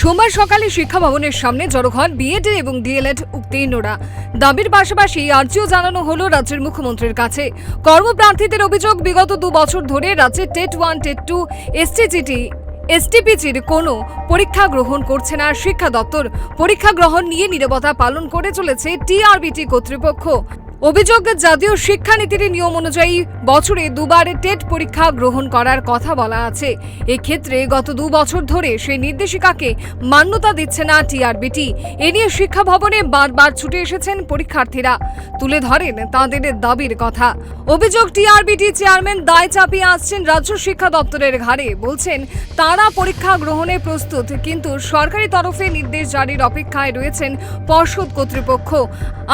সোমবার সকালে শিক্ষা ভবনের সামনে জড়ো হন বিএড এবং ডিএলএড উত্তীর্ণরা। দাবির পাশাপাশি আর্জিও জানানো হলো রাজ্যের মুখ্যমন্ত্রীর কাছে। কর্মপ্রার্থীদের অভিযোগ, বিগত দু বছর ধরে রাজ্যে TET one, TET two STGT এসটিপিজির কোনো পরীক্ষা গ্রহণ করছে না। শিক্ষা দপ্তর পরীক্ষা গ্রহণ নিয়ে নীরবতা পালন করে চলেছে টিআরবিটি কর্তৃপক্ষ। অভিযোগ, জাতীয় শিক্ষানীতির নিয়ম অনুযায়ী বছরে দুবার টেট পরীক্ষা গ্রহণ করার কথা বলা আছে। এক্ষেত্রে গত দু বছর ধরে সেই নির্দেশিকাকে মান্যতা দিচ্ছে না টিআরবিটি। এ নিয়ে শিক্ষা ভবনে বারবার ছুটে এসেছেন পরীক্ষার্থীরা। তুলে ধরেন তাদের দাবির কথা। অভিযোগ, টিআরবিটি চেয়ারম্যান দায় চাপিয়ে আসছেন রাজ্য শিক্ষা দপ্তরের ঘাড়ে। বলছেন, তারা পরীক্ষা গ্রহণে প্রস্তুত, কিন্তু সরকারি তরফে নির্দেশ জারির অপেক্ষায় রয়েছেন পর্ষদ কর্তৃপক্ষ।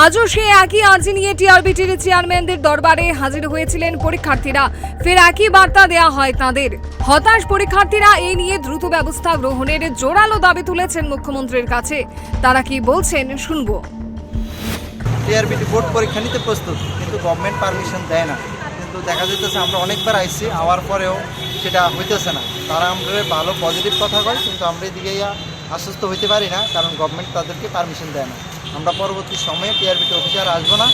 আজও সে একই আর্জি নিয়ে টিআরবিটির চেয়ারম্যানদের দরবারে হাজির হয়েছিলেন পরীক্ষার্থীরা। ফের একই বার্তা দেয়া হয় তাদের। হতাশ পরীক্ষার্থীরা এই নিয়ে দ্রুত ব্যবস্থা গ্রহণের জোরালো দাবি তুলেছেন মুখ্যমন্ত্রীর কাছে। তারা কি বলছেন শুনব। টিআরবিটি বোর্ড পরীক্ষা নিতে প্রস্তুত, কিন্তু গভর্নমেন্ট পারমিশন দেয় না। কিন্তু দেখা যেতেছে আমরা অনেকবার আইসি, আওয়ার পরেও সেটা হইতেছে না। তারা আমরা ভালো পজিটিভ কথা কয়, কিন্তু আমরা এদিকে আশ্বস্ত হইতে পারি না, কারণ গভর্নমেন্ট তাদেরকে পারমিশন দেয় না। আমরা পরবর্তী সময়ে টিআরবিটি অফিসার আসব না।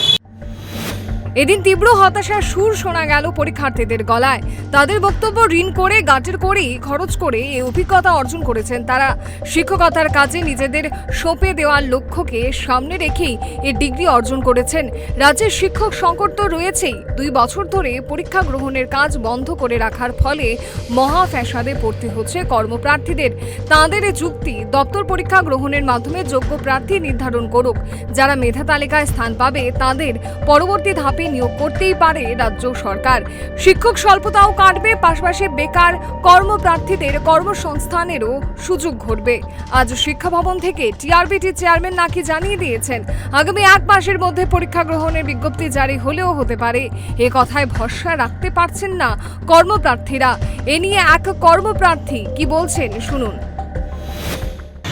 এদিন তীব্র হতাশার সুর শোনা গেল পরীক্ষার্থীদের গলায়। তাদের বক্তব্য ঋণ করে গাটের করেই, খরচ করে এই অভিজ্ঞতা অর্জন করেছেন তারা। শিক্ষকতার কাজে নিজেদের সঁপে দেওয়ার লক্ষ্যকে সামনে রেখেই এ ডিগ্রি অর্জন করেছেন। রাজ্যের শিক্ষক সংকট তো রয়েছেই। দুই বছর ধরে পরীক্ষা গ্রহণের কাজ বন্ধ করে রাখার ফলে মহা ফ্যাসাদে পড়তে হচ্ছে কর্মপ্রার্থীদের। তাঁদের যুক্তি, দপ্তর পরীক্ষা গ্রহণের মাধ্যমে যোগ্য প্রার্থী নির্ধারণ করুক। যারা মেধা তালিকায় স্থান পাবে, তাদের পরবর্তী ধাপে নিয়োগ করতেই পারে রাজ্য সরকার। শিক্ষক স্বল্পতাও কাটবে, পাশাপাশি বেকার কর্মপ্রার্থীদের কর্মসংস্থানেরও সুযোগ ঘটবে। আজ শিক্ষা ভবন থেকে টিআরবিটি চেয়ারম্যান নাকি জানিয়ে দিয়েছেন, আগামী এক মাসের মধ্যে পরীক্ষা গ্রহণের বিজ্ঞপ্তি জারি হলেও হতে পারে। এ কথায় ভরসা রাখতে পারছেন না কর্মপ্রার্থীরা। এ নিয়ে এক কর্মপ্রার্থী, কি বলছেন শুনুন।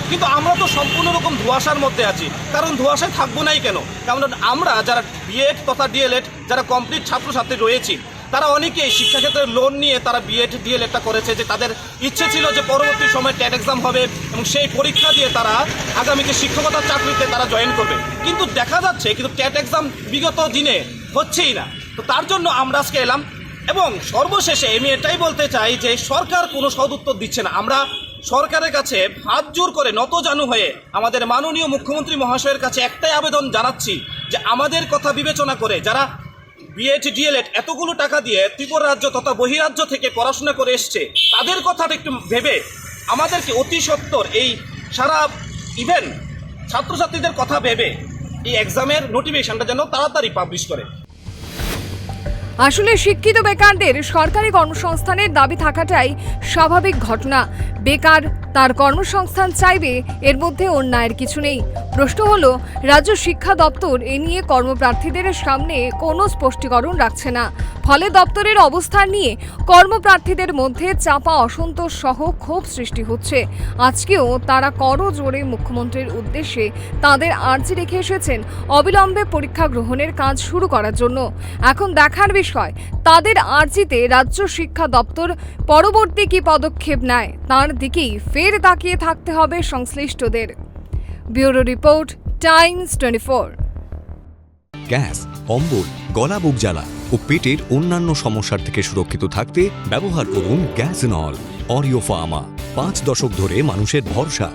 কিন্তু আমরা তো সম্পূর্ণ রকম ধোঁয়াশার মধ্যে আছি। কারণ ধোঁয়াশায় থাকব নাই কেন? কারণ আমরা যারা বিএড তথা ডিএলএড যারা কমপ্লিট ছাত্রছাত্রী রয়েছি, তারা অনেকেই শিক্ষাক্ষেত্রে লোন নিয়ে তারা বিএড ডিএলএডটা করেছে যে তাদের ইচ্ছে ছিল যে পরবর্তী সময় ট্যাট এক্সাম হবে এবং সেই পরীক্ষা দিয়ে তারা আগামীতে শিক্ষকতার চাকরিতে তারা জয়েন করবে। কিন্তু দেখা যাচ্ছে কিন্তু ট্যাট এক্সাম বিগত দিনে হচ্ছেই না। তো তার জন্য আমরা আজকে এলাম এবং সর্বশেষে আমি এটাই বলতে চাই যে সরকার কোনো সদুত্তর দিচ্ছে না। আমরা সরকারের কাছে হাত জোর করে নত জানু হয়ে আমাদের মাননীয় মুখ্যমন্ত্রী মহাশয়ের কাছে একটাই আবেদন জানাচ্ছি যে আমাদের কথা বিবেচনা করে যারা বিএড ডিএলএড এতগুলো টাকা দিয়ে ত্রিপুরা রাজ্য তথা বহিরাজ্য থেকে পড়াশোনা করে এসছে, তাদের কথাটা একটু ভেবে আমাদেরকে অতি সত্বর এই সারা ইভেন ছাত্রছাত্রীদের কথা ভেবে এই এক্সামের নোটিফিকেশনটা যেন তাড়াতাড়ি পাবলিশ করে। আসলে শিক্ষিত বেকারদের সরকারি কর্মসংস্থানের দাবি থাকাটাই স্বাভাবিক ঘটনা। বেকার, তার কর্মসংস্থান চাইবে, এর মধ্যে অন্যায়ের কিছু নেই। প্রশ্ন হলো, রাজ্য শিক্ষা দপ্তর এ নিয়ে কর্মপ্রার্থীদের সামনে কোনো স্পষ্টীকরণ রাখছে না। ফলে দপ্তরের অবস্থান নিয়ে কর্মপ্রার্থীদের মধ্যে চাপা অসন্তোষ সহ ক্ষোভ সৃষ্টি হচ্ছে। আজকেও তারা করজোড়ে মুখ্যমন্ত্রীর উদ্দেশ্যে তাদের আর্জি রেখে এসেছেন অবিলম্বে পরীক্ষা গ্রহণের কাজ শুরু করার জন্য। এখন দেখার বিষয় তাদের আর্জিতে রাজ্য শিক্ষা দপ্তর পরবর্তী কি পদক্ষেপ নেয়, তার দিকেই ফের তাকিয়ে থাকতে হবে সংশ্লিষ্টদের। Bureau report, Times twenty four. Gas অম্বল গলা বুক জ্বালা ও পেটের অন্যান্য সমস্যার থেকে সুরক্ষিত থাকতে ব্যবহার করুন গ্যাস নল অরিও ফার্মা। পাঁচ দশক ধরে মানুষের ভরসা।